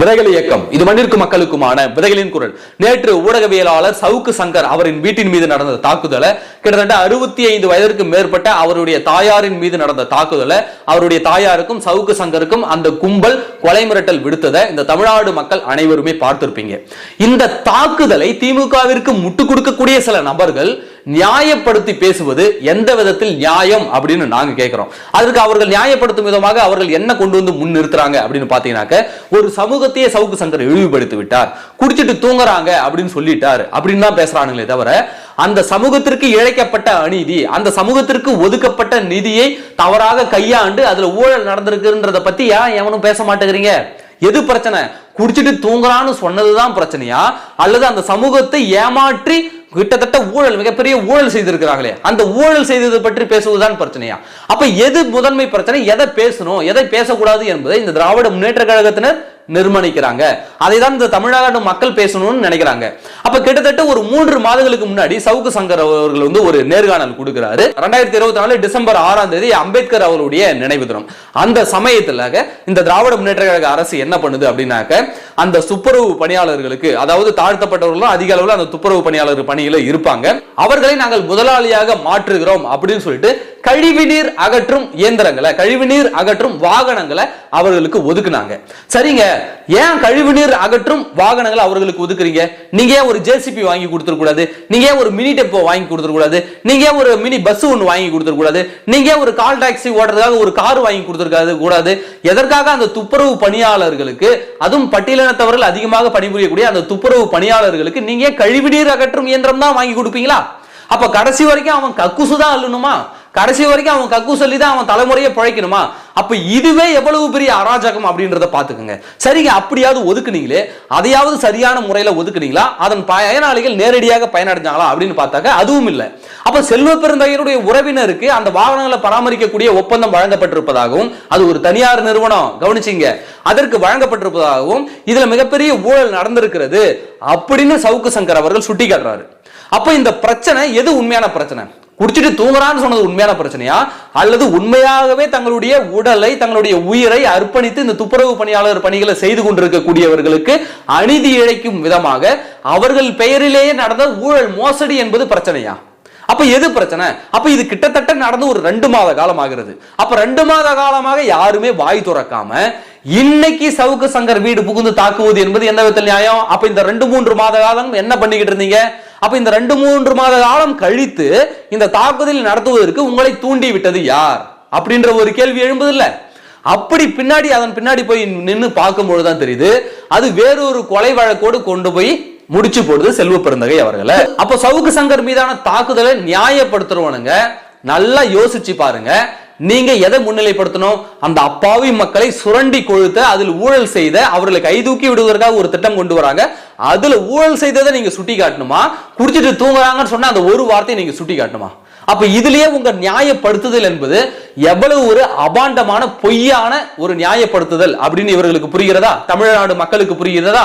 விதைகள் இயக்கம். இது மண்ணிற்கு மக்களுக்குமான விதைகளின் குரல். நேற்று ஊடகவியலாளர் சவுக்கு சங்கர் அவரின் வீட்டின் மீது நடந்த தாக்குதலை கிட்டத்தட்ட அறுபத்தி ஐந்து வயதிற்கு மேற்பட்ட அவருடைய தாயாரின் மீது நடந்த தாக்குதலை அவருடைய தாயாருக்கும் சவுக்கு சங்கருக்கும் அந்த கும்பல் கொலை மிரட்டல் விடுத்ததை இந்த தமிழ்நாடு மக்கள் அனைவருமே பார்த்திருப்பீங்க. இந்த தாக்குதலை திமுகவிற்கு முட்டு கொடுக்கக்கூடிய சில நபர்கள் நியாயப்படுத்தி பேசுவது எந்த விதத்தில் நியாயம் அப்படின்னு நாங்க கேட்கிறோம் அதற்கு அவர்கள் நியாயப்படுத்தும் விதமாக அவர்கள் என்ன கொண்டு வந்து முன் நிறுத்துறாங்க அப்படின்னு பாத்தீங்கன்னாக்க ஒரு சமூகத்தையே சவுக்கு சங்கர் இழிவுபடுத்தி விட்டார். குடிச்சிட்டு தூங்குறாங்க அப்படின்னு சொல்லிட்டார். அப்படின்னு தான் பேசுறானுங்களே தவிர அந்த சமூகத்திற்கு இழைக்கப்பட்ட அநீதி அந்த சமூகத்திற்கு ஒதுக்கப்பட்ட நிதியை தவறாக கையாண்டு அதுல ஊழல் நடந்திருக்குன்றத பத்தி ஏன் எவனும் பேச மாட்டேங்கிறீங்க? எது பிரச்சனை? குடிச்சிட்டு தூங்குறான்னு சொன்னதுதான் பிரச்சனையா? அல்லது அந்த சமூகத்தை ஏமாற்றி கிட்டத்தட்ட ஊழல் மிகப்பெரிய ஊழல் செய்திருக்கிறாங்களே அந்த ஊழல் செய்தது பற்றி பேசுவதுதான் பிரச்சனையா? அப்ப எது முதன்மை பிரச்சனை? எதை பேசணும்? எதை பேசக்கூடாது என்பதை இந்த திராவிட முன்னேற்ற கழகத்தினர் நிர்மாணிக்கிறாங்க. அதை தான் இந்த தமிழ்நாடு மக்கள் பேசணும்னு நினைக்கிறாங்க. அப்ப கிட்டத்தட்ட ஒரு மூன்று மாதங்களுக்கு முன்னாடி சவுக்கு சங்கர் அவர்கள் வந்து ஒரு நேர்காணல் கொடுக்கிறாரு. ரெண்டாயிரத்தி இருபத்தி நாலு டிசம்பர் ஆறாம் தேதி அம்பேத்கர் அவருடைய நினைவு தினம். அந்த சமயத்துல இந்த திராவிட முன்னேற்ற கழக அரசு என்ன பண்ணுது அப்படின்னாக்க அந்த துப்புரவு பணியாளர்களுக்கு அதாவது தாழ்த்தப்பட்டவர்களும் அதிக அளவில் அந்த துப்புரவு பணியாளர் பணியில இருப்பாங்க. அவர்களை நாங்கள் முதலாளியாக மாற்றுகிறோம் அப்படின்னு சொல்லிட்டு கழிவுநீர் அகற்றும் இயந்திரங்களை கழிவுநீர் அகற்றும் வாகனங்களை அவர்களுக்கு ஒதுக்குனாங்க. சரிங்க ஏன் கழிவுநீர் அகற்றும் வாகனங்களை அவர்களுக்கு ஒதுக்குறீங்க? நீங்க ஒரு ஜேசிபி வாங்கி கொடுத்துருக்கூடாது நீங்க ஒரு மினி டெப்போ வாங்கி கொடுத்துருக்கூடாது நீங்க ஒரு மினி பஸ் ஒன்று வாங்கி கொடுத்துருக்கூடாது நீங்க ஒரு கால் டாக்ஸி ஓடுறதுக்காக ஒரு கார் வாங்கி கொடுத்துருக்காது கூடாது? எதற்காக அந்த துப்புரவு பணியாளர்களுக்கு அதுவும் பட்டியலினத்தவர்கள் அதிகமாக பணிபுரியக்கூடிய அந்த துப்புரவு பணியாளர்களுக்கு நீங்க கழிவுநீர் அகற்றும் இயந்திரம் தான் வாங்கி கொடுப்பீங்களா? அப்ப கடைசி வரைக்கும் அவன் கக்குசு தான் அள்ளணுமா? கடைசி வரைக்கும் அவன் கக்கு சொல்லி தான் அவன் தலைமுறையை பிழைக்கணுமா? அப்ப இதுவே எவ்வளவு பெரிய அராஜகம் அப்படின்றத பாத்துக்கோங்க சரிங்க அப்படியாவது ஒதுக்குனீங்களே அதையாவது சரியான முறையில ஒதுக்குனீங்களா? அதன் பயனாளிகள் நேரடியாக பயனடைஞ்சாங்களா அப்படின்னு பார்த்தாக்க அதுவும் இல்லை. அப்ப செல்வ பெருந்தகையருடைய உறவினருக்கு அந்த வாகனங்களை பராமரிக்கக்கூடிய ஒப்பந்தம் வழங்கப்பட்டிருப்பதாகவும் அது ஒரு தனியார் நிறுவனம் கவனிச்சிங்க. அதற்கு வழங்கப்பட்டிருப்பதாகவும் இதுல மிகப்பெரிய ஊழல் நடந்திருக்கிறது அப்படின்னு சவுக்கு சங்கர் அவர்கள் சுட்டி காட்டுறாரு அப்ப இந்த பிரச்சனை எது உண்மையான பிரச்சனை? குடிச்சிட்டு தூங்குறான்னு சொன்னது உண்மையான பிரச்சனையா? அல்லது உண்மையாகவே தங்களுடைய உடலை தங்களுடைய உயிரை அர்ப்பணித்து இந்த துப்புரவு பணியாளர் பணிகளை செய்து கொண்டிருக்கக்கூடியவர்களுக்கு அநீதி இழைக்கும் விதமாக அவர்கள் பெயரிலேயே நடந்த ஊழல் மோசடி என்பது பிரச்சனையா? அப்ப எது பிரச்சனை? அப்ப இது கிட்டத்தட்ட நடந்து ஒரு ரெண்டு மாத காலம் ஆகிறது அப்ப ரெண்டு மாத காலமாக யாருமே வாய் துறக்காம இன்னைக்கு சவுக்கு சங்கர் வீடு புகுந்து தாக்குவது என்பது எந்த விதத்தில் நியாயம்? அப்ப இந்த ரெண்டு மூன்று மாத காலம் என்ன பண்ணிக்கிட்டு இருந்தீங்க? அப்ப இந்த ரெண்டு மூன்று மாத காலம் கழித்து இந்த தாக்குதல் நடத்துவதற்கு உங்களை தூண்டி விட்டது யார்? அப்படின்ற ஒரு கேள்வி எழும்புதில்லை. அப்படி பின்னாடி அதன் பின்னாடி போய் நின்று பார்க்கும்பொழுதுதான் தெரியுது அது வேறொரு கொலை வழக்கோடு கொண்டு போய் முடிச்சு போடுது செல்வ பெருந்தகை அவர்களை. அப்போ சவுக்கு சங்கர் மீதான தாக்குதலை நியாயப்படுத்துறவனுங்க நல்லா யோசிச்சு பாருங்க நீங்க எதை முன்னிலைப்படுத்தணும்? அந்த அப்பாவி மக்களை சுரண்டி கொழுத்த அதில் ஊழல் செய்த அவர்களை கைதூக்கி விடுவதற்காக ஒரு திட்டம் கொண்டு வராங்க. அதுல ஊழல் செய்ததை நீங்க சுட்டி காட்டணுமா குடிச்சிட்டு தூங்குறாங்கன்னு சொன்னா அந்த ஒரு வார்த்தையை நீங்க சுட்டி காட்டணுமா அப்ப இதுலயே உங்க நியாயப்படுத்துதல் என்பது எவ்வளவு ஒரு அபாண்டமான பொய்யான ஒரு நியாயப்படுத்துதல் அப்படின்னு இவர்களுக்கு புரிகிறதா? தமிழ்நாடு மக்களுக்கு புரிகிறதா?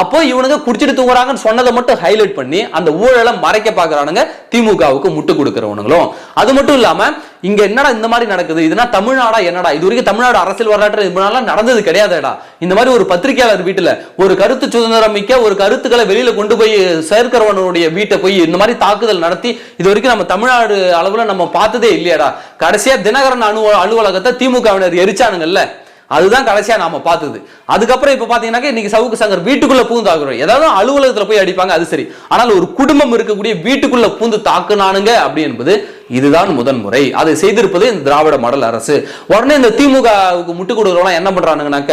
அப்போ இவனுங்க குடிச்சிட்டு தூங்குறாங்கன்னு சொன்னதை மட்டும் ஹைலைட் பண்ணி அந்த ஊழலை மறைக்க பாக்குறானுங்க திமுகவுக்கு முட்டு கொடுக்குறவனுங்களும். அது மட்டும் இல்லாம இங்க என்னடா இந்த மாதிரி நடக்குது? இதுனா தமிழ்நாடா என்னடா? இது வரைக்கும் தமிழ்நாடு அரசியல் வரலாற்று இப்படிலாம் நடந்தது கிடையாதுடா. இந்த மாதிரி ஒரு பத்திரிகையாளர் வீட்டுல ஒரு கருத்து சுதந்திரம் மிக்க ஒரு கருத்துக்களை வெளியில கொண்டு போய் சேர்க்கிறவனுடைய வீட்டை போய் இந்த மாதிரி தாக்குதல் நடத்தி இது வரைக்கும் நம்ம தமிழ்நாடு அளவுல நம்ம பார்த்ததே இல்லையாடா. கடைசியா தினகரன் அலுவலகத்தை திமுகவினர் எரிச்சானுங்கல்ல. அதுதான் கடைசியாக நாம் பார்த்தது. அதுக்கப்புறம் இப்போ பாத்தீங்கன்னாக்க இன்னைக்கு சவுக்கு சங்கர் வீட்டுக்குள்ளே பூந்து தாக்குறோம் ஏதாவது அலுவலகத்தில் போய் அடிப்பாங்க அது சரி. ஆனால் ஒரு குடும்பம் இருக்கக்கூடிய வீட்டுக்குள்ளே பூந்து தாக்குனானுங்க அப்படி என்பது இதுதான் முதன் முறை. அதை செய்திருப்பது இந்த திராவிட மாடல் அரசு. உடனே இந்த திமுகவுக்கு முட்டுக் கொடுக்குறவங்களாம் என்ன பண்ணுறானுங்கனாக்க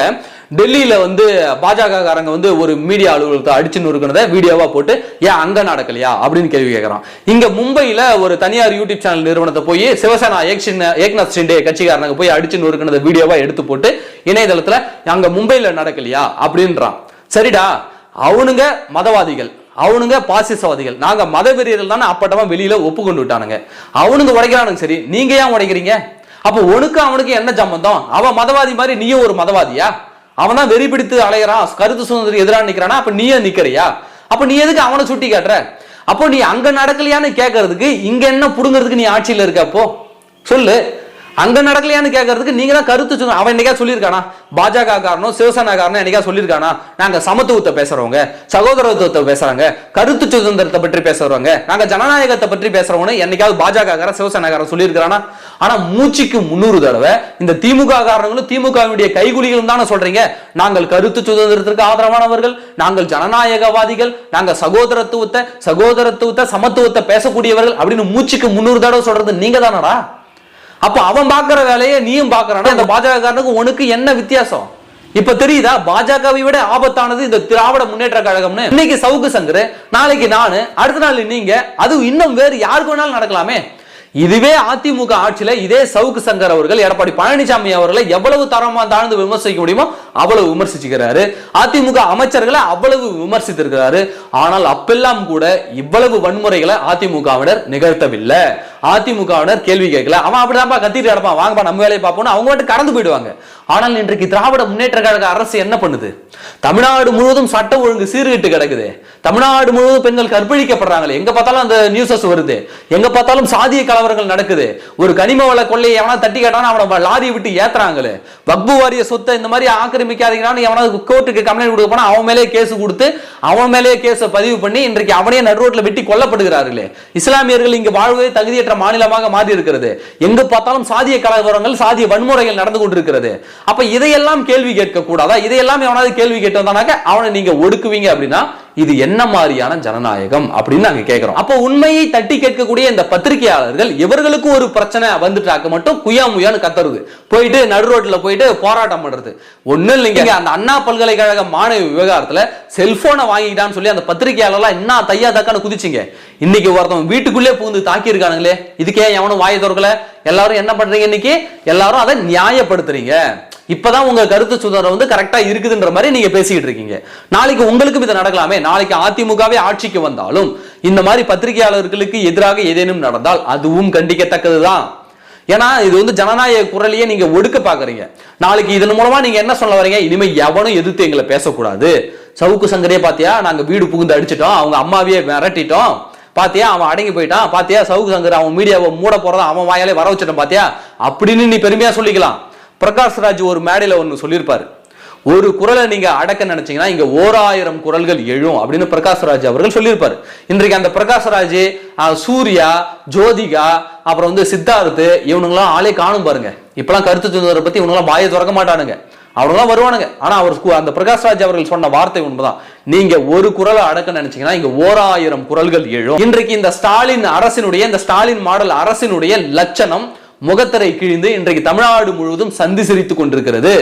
டெல்லியில வந்து பாஜக காரங்க வந்து ஒரு மீடியா அலுவலகத்தை அடிச்சு நொறுக்கிறத வீடியோவா போட்டு ஏன் அங்க நடக்கலையா? அப்படின்னு கேள்வி கேட்கறான் இங்க மும்பையில ஒரு தனியார் யூடியூப் சேனல் நிறுவனத்தை போய் சிவசேனா ஏக்நாத் ஷிண்டே கட்சிக்காரங்க போய் அடிச்சு நொறுக்கிறத வீடியோவா எடுத்து போட்டு இணையதளத்துல அங்க மும்பையில நடக்கலையா? அப்படின்றான். சரிடா அவனுங்க மதவாதிகள் அவனுங்க பாசிசவாதிகள். நாங்க மத வெறியர்கள் தானே அப்பட்டமா வெளியில ஒப்புக்கொண்டு விட்டானுங்க. அவனுங்க உடைக்கிறானுங்க சரி நீங்க ஏன் உடைக்கிறீங்க? அப்போ உனக்கு அவனுக்கு என்ன சம்பந்தம்? அவன் மதவாதி மாதிரி நீயும் ஒரு மதவாதியா? அவன் தான் வெறி பிடித்து அலையிறான் கருத்து சுதந்திரம் எதிராக நிக்கிறானா? அப்ப நீயே நிக்கிறியா? அப்ப நீ எதுக்கு அவனை சுட்டி காட்டுற? அப்போ நீ அங்க நடக்கலையான்னு கேட்கறதுக்கு இங்க என்ன புடுங்கிறதுக்கு நீ ஆட்சியில இருக்க அப்போ? சொல்லு. அங்க நடக்கலையான்னு கேட்கறதுக்கு நீங்க தான் கருத்து சொல்லணும் அவன் என்னைக்கா சொல்லியிருக்கானா? பாஜக காரணம் சிவசேனா காரணம் என்னைக்கா சொல்லியிருக்கானா? நாங்க சமத்துவத்தை பேசுறவங்க சகோதரத்துவத்தை பேசுறாங்க கருத்து சுதந்திரத்தை பற்றி பேசுறவங்க நாங்க ஜனநாயகத்தை பற்றி பேசுறவங்க என்னைக்காவது பாஜக காரன் சிவசேனா காரன் சொல்லியிருக்கானா ஆனா மூச்சுக்கு முன்னூறு தடவை இந்த திமுக காரணங்களும் திமுகவுடைய கைகுலிகளும் தானே சொல்றீங்க. நாங்கள் கருத்து சுதந்திரத்திற்கு ஆதரவானவர்கள் நாங்கள் ஜனநாயகவாதிகள் நாங்க சகோதரத்துவத்தை சகோதரத்துவத்தை சமத்துவத்தை பேசக்கூடியவர்கள் அப்படின்னு மூச்சுக்கு முன்னூறு தடவை சொல்றது நீங்க தானடா அப்ப அவன் பாக்குற வேலையை நீயும் பாக்குறானா இந்த பாஜக காரனுக்கு உனக்கு என்ன வித்தியாசம்? இப்ப தெரியுதா? பாஜகவை விட ஆபத்தானது இந்த திராவிட முன்னேற்ற கழகம்னு. இன்னைக்கு சவுக்கு சங்கர் நாளைக்கு நானு அடுத்த நாள் நீங்க அது இன்னும் வேறு யாருக்கு வேணாலும் நடக்கலாமே? இதுவே அதிமுக ஆட்சியில இதே சவுக்கு சங்கர் அவர்கள் எடப்பாடி பழனிசாமி அவர்களை எவ்வளவு தரமா தாழ்ந்து விமர்சிக்க முடியுமோ அவ்வளவு விமர்சிச்சுக்கிறாரு. அதிமுக அமைச்சர்களை அவ்வளவு விமர்சித்திருக்கிறாரு. ஆனால் அப்பெல்லாம் கூட இவ்வளவு வன்முறைகளை அதிமுகவினர் நிகழ்த்தவில்லை. அதிமுகவினர் கேள்வி கேட்கல. அவன் அப்படிதான்ப்பா கத்திட்டு கிடப்பான். வாங்கப்பா நம்ம வேலையை பார்ப்போம் அவங்க மட்டும் கடந்து போயிடுவாங்க. ஆனால் இன்றைக்கு திராவிட முன்னேற்ற கழக அரசு என்ன பண்ணுது? தமிழ்நாடு முழுவதும் சட்டம் ஒழுங்கு சீர்கிட்டு கிடக்குது. தமிழ்நாடு முழுவதும் பெண்கள் கற்பழிக்கப்படுறாங்களே. எங்க பார்த்தாலும் அந்த நியூஸஸ் வருது. எங்க பார்த்தாலும் சாதிய கலவரங்கள் நடக்குது. ஒரு கனிம வள கொள்ளையை எவனா தட்டி கேட்டானா அவனை லாரியை விட்டு ஏத்துறாங்களே. வக்பு வாரிய சொத்தை இந்த மாதிரி ஆக்கிரமி ஆக்கிரமிக்காதீங்கன்னு எவனாவது கோர்ட்டுக்கு கம்ப்ளைண்ட் கொடுக்க போனா அவன் மேலே கேஸ் கொடுத்து அவன் மேலே கேஸை பதிவு பண்ணி இன்றைக்கு அவனே நடுரோட்ல வெட்டி கொல்லப்படுகிறார்களே. இஸ்லாமியர்கள் இங்கு வாழ்வதே தகுதியற்ற மாநிலமாக மாறி இருக்கிறது எங்கு பார்த்தாலும் சாதிய கலவரங்கள் சாதிய வன்முறைகள் நடந்து கொண்டிருக்கிறது. அப்ப இதையெல்லாம் கேள்வி கேட்க கூடாதா இதையெல்லாம் எவனாவது கேள்வி கேட்டு வந்தானாக்க அவனை நீங்க ஒடுக்குவீங்க அப்படின்னா இது என்ன மாதிரியான ஜனநாயகம் அப்படின்னு நாங்க கேட்கிறோம் அப்போ உண்மையை தட்டி கேட்கக்கூடிய இந்த பத்திரிகையாளர்கள் இவர்களுக்கும் ஒரு பிரச்சனை வந்துட்டாக்க மட்டும் குயா முயான்னு கத்துறது போயிட்டு நடு ரோட்ல போயிட்டு போராட்டம் பண்றது. ஒண்ணு இல்லைங்க. அந்த அண்ணா பல்கலைக்கழக மாணவி விவகாரத்துல செல்போனை வாங்கிட்டான்னு சொல்லி அந்த பத்திரிகையாளர்லாம் என்ன தையா தக்கான்னு குதிச்சிங்க. இன்னைக்கு ஒருத்தவன் வீட்டுக்குள்ளே புகுந்து தாக்கி இருக்கானுங்களே இதுக்கே எவனும் வாயை திறக்கல? எல்லாரும் என்ன பண்றீங்க இன்னைக்கு? எல்லாரும் அதை நியாயப்படுத்துறீங்க. இப்பதான் உங்க கருத்து சுதந்திரம் வந்து கரெக்டா இருக்குதுன்ற மாதிரி நீங்க பேசிக்கிட்டு இருக்கீங்க. நாளைக்கு உங்களுக்கும் இதை நடக்கலாமே? நாளைக்கு அதிமுகவே ஆட்சிக்கு வந்தாலும் இந்த மாதிரி பத்திரிகையாளர்களுக்கு எதிராக ஏதேனும் நடந்தால் அதுவும் கண்டிக்கத்தக்கதுதான். ஏன்னா இது வந்து ஜனநாயக குரலையே நீங்க ஒடுக்க பாக்குறீங்க நாளைக்கு இதன் மூலமா நீங்க என்ன சொல்ல வரீங்க? இனிமே எவனும் எதிர்த்து எங்களை பேசக்கூடாது. சவுக்கு சங்கரே பாத்தியா? நாங்க வீடு புகுந்து அடிச்சிட்டோம். அவங்க அம்மாவையே மிரட்டிட்டோம் பாத்தியா? அவன் அடங்கி போயிட்டான். பாத்தியா? சவுக்கு சங்கர் அவன் மீடியாவை மூட போறதா அவன் வாயாலே வர வச்சிட்டான் பாத்தியா? அப்படின்னு நீ பெருமையா சொல்லிக்கலாம். பிரகாஷ் ராஜ் ஒரு மேடையில் ஒன்று சொல்லியிருப்பாரு. ஒரு குரலை நீங்க அடக்க நினைச்சீங்கன்னா இங்க ஓராயிரம் குரல்கள் எழும் அப்படின்னு பிரகாஷ் ராஜ் அவர்கள் சொல்லியிருப்பாரு. இன்றைக்கு அந்த பிரகாஷ் ராஜ் சூர்யா ஜோதிகா அப்புறம் வந்து சித்தார்த்து இவனுங்களாம் ஆளே காணும் பாருங்க. இப்பெல்லாம் கருத்து சொன்னதை பத்தி இவனுங்களாம் வாயை திறக்க மாட்டானுங்க. அவனுங்களாம் வருவானுங்க. ஆனா அவர் அந்த பிரகாஷ் ராஜ் அவர்கள் சொன்ன வார்த்தை உண்மைதான். நீங்க ஒரு குரலை அடக்க நினைச்சீங்கன்னா இங்க ஓராயிரம் குரல்கள் எழும். இன்றைக்கு இந்த ஸ்டாலின் அரசினுடைய இந்த ஸ்டாலின் மாடல் அரசினுடைய லட்சணம் முகத்தரை கிழிந்து இன்றைக்கு தமிழ்நாடு முழுவதும் சந்தி சிரித்துக் கொண்டிருக்கிறது.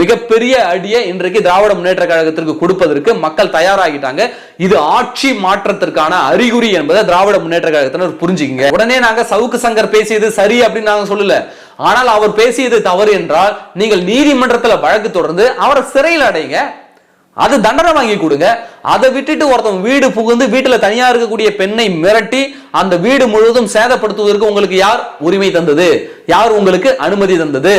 மிகப்பெரிய அடியை இன்றைக்கு திராவிட முன்னேற்ற கழகத்திற்கு கொடுப்பதற்கு மக்கள் தயாராகிட்டாங்க. இது ஆட்சி மாற்றத்திற்கான அறிகுறி என்பதை திராவிட முன்னேற்ற கழகத்தினர் புரிஞ்சுக்கங்க. உடனே நாங்க சவுக்கு சங்கர் பேசியது சரி அப்படின்னு நாங்க சொல்லல. ஆனால் அவர் பேசியது தவறு என்றால் நீங்கள் நீதிமன்றத்தில் வழக்கு தொடர்ந்து அவரை சிறையில் அடைங்க. அது தண்டனை வாங்கி கொடுங்க. அதை விட்டுட்டு ஒருத்தன் வீடு புகுந்து வீட்டுல தனியா இருக்கக்கூடிய பெண்ணை மிரட்டி அந்த வீடு முழுவதும் சேதப்படுத்துவதற்கு உங்களுக்கு யார் உரிமை தந்தது? யார் உங்களுக்கு அனுமதி தந்தது?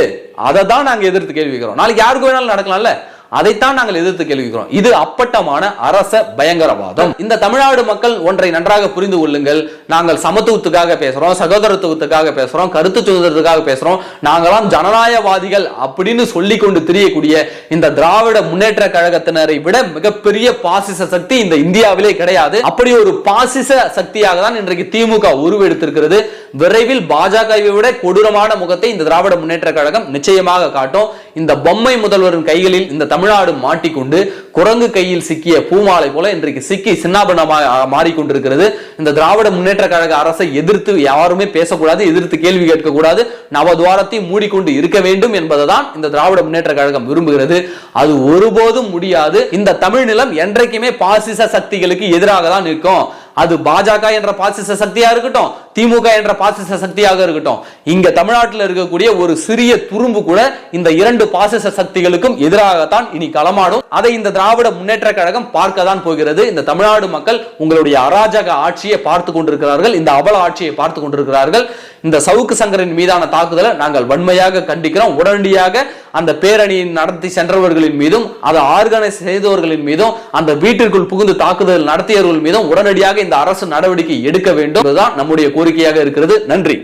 அதை தான் நாங்க எதிர்த்து கேள்விக்கிறோம் நாளைக்கு யாருக்கு வேணாலும் நடக்கலாம்ல? அதைத்தான் நாங்கள் எதிர்த்து கேள்விக்கிறோம். இது அப்பட்டமான அரச பயங்கரவாதம். இந்த தமிழ்நாடு மக்கள் ஒன்றை நன்றாக புரிந்து கொள்ளுங்கள். நாங்கள் சமத்துவத்துக்காக பேசுறோம் சகோதரத்துவத்துக்காக பேசுறோம் கருத்து சுதந்திரத்துக்காக பேசுறோம். நாங்களாம் ஜனநாயகவாதிகள் அப்படின்னு சொல்லி கொண்டு திரியக்கூடிய இந்த திராவிட முன்னேற்ற கழகத்தினரை விட மிகப்பெரிய பாசிச சக்தி இந்த இந்தியாவிலே கிடையாது. அப்படி ஒரு பாசிச சக்தியாக தான் இன்றைக்கு திமுக உருவெடுத்திருக்கிறது. விரைவில் பாஜகவை விட கொடூரமான முகத்தை இந்த திராவிட முன்னேற்ற கழகம் நிச்சயமாக காட்டும். இந்த பொம்மை முதல்வரின் கைகளில் இந்த தமிழ்நாடு மாட்டிக்கொண்டு குரங்கு கையில் சிக்கிய பூமாலை போல இன்றைக்கு சிக்கி சின்னாபனமாக மாறிக்கொண்டிருக்கிறது. இந்த திராவிட முன்னேற்ற கழக அரசை எதிர்த்து யாருமே பேசக்கூடாது எதிர்த்து கேள்வி கேட்கக்கூடாது. நவதுவாரத்தை மூடிக்கொண்டு இருக்க வேண்டும் என்பதுதான் இந்த திராவிட முன்னேற்ற கழகம் விரும்புகிறது. அது ஒருபோதும் முடியாது. இந்த தமிழ் நிலம் என்றைக்குமே பாசிச சக்திகளுக்கு எதிராக தான் நிற்கும். அது பாஜக என்ற பாசிச சக்தியா இருக்கட்டும் திமுக என்ற பாசிச சக்தியாக இருக்கட்டும். இங்க தமிழ்நாட்டில் இருக்கக்கூடிய ஒரு சிறிய துரும்பு கூட இந்த இரண்டு பாசிச சக்திகளுக்கும் எதிராகத்தான் இனி களமாடும். அதை இந்த திராவிட முன்னேற்ற கழகம் பார்க்க தான் போகிறது. இந்த தமிழ்நாடு மக்கள் உங்களுடைய அராஜக ஆட்சியை பார்த்து கொண்டிருக்கிறார்கள். இந்த அவல ஆட்சியை பார்த்து கொண்டிருக்கிறார்கள். இந்த சவுக்கு சங்கரின் மீதான தாக்குதலை நாங்கள் வன்மையாக கண்டிக்கிறோம். உடனடியாக அந்த பேரணியை நடத்தி சென்றவர்களின் மீதும் அதை ஆர்கனைஸ் செய்தவர்களின் மீதும் அந்த வீட்டிற்குள் புகுந்து தாக்குதல் நடத்தியவர்கள் மீதும் உடனடியாக இந்த அரசு நடவடிக்கை எடுக்க வேண்டும். நம்முடைய கோரிக்கையாக இருக்கிறது. நன்றி.